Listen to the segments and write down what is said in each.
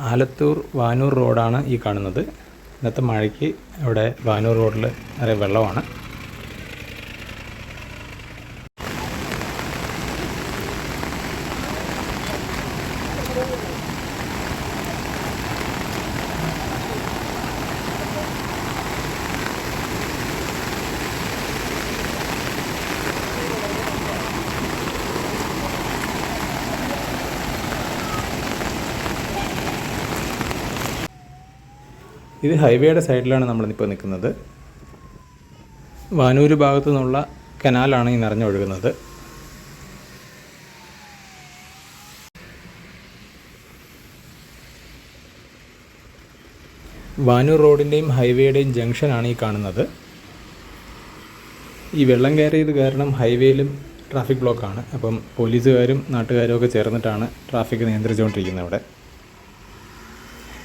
ആലത്തൂർ വാനൂർ റോഡാണ് ഈ കാണുന്നത്. ഇന്നത്തെ മഴയ്ക്ക് ഇവിടെ വാനൂർ റോഡിൽ നിറയെ വെള്ളമാണ്. ഇത് ഹൈവേയുടെ സൈഡിലാണ് നമ്മൾ ഇപ്പോൾ നിൽക്കുന്നത്. വാനൂര് ഭാഗത്തു നിന്നുള്ള കനാലാണ് ഈ നിറഞ്ഞൊഴുകുന്നത് വാനൂർ റോഡിന്റെയും ഹൈവേയുടെയും ജംഗ്ഷനാണ് ഈ കാണുന്നത്. ഈ വെള്ളം കയറിയത് കാരണം ഹൈവേയിലും ട്രാഫിക് ബ്ലോക്കാണ്. അപ്പം പോലീസുകാരും നാട്ടുകാരും ഒക്കെ ചേർന്നിട്ടാണ് ട്രാഫിക് നിയന്ത്രിച്ചുകൊണ്ടിരിക്കുന്നത് ഇവിടെ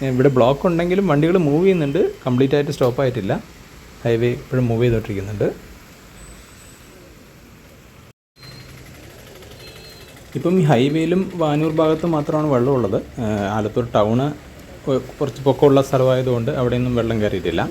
ഇവിടെ ബ്ലോക്ക് ഉണ്ടെങ്കിലും വണ്ടികൾ മൂവ് ചെയ്യുന്നുണ്ട്. കംപ്ലീറ്റ് ആയിട്ട് സ്റ്റോപ്പ് ആയിട്ടില്ല. ഹൈവേ ഇപ്പോഴും മൂവ് ചെയ്തുകൊണ്ടിരിക്കുന്നുണ്ട് ഇപ്പം ഈ ഹൈവേയിലും വാനൂർ ഭാഗത്ത് മാത്രമാണ് വെള്ളമുള്ളത്. ആലത്തൂർ ടൗണ് കുറച്ച് പൊക്കമുള്ള സ്ഥലമായതുകൊണ്ട് അവിടെയൊന്നും വെള്ളം കയറിയിട്ടില്ല.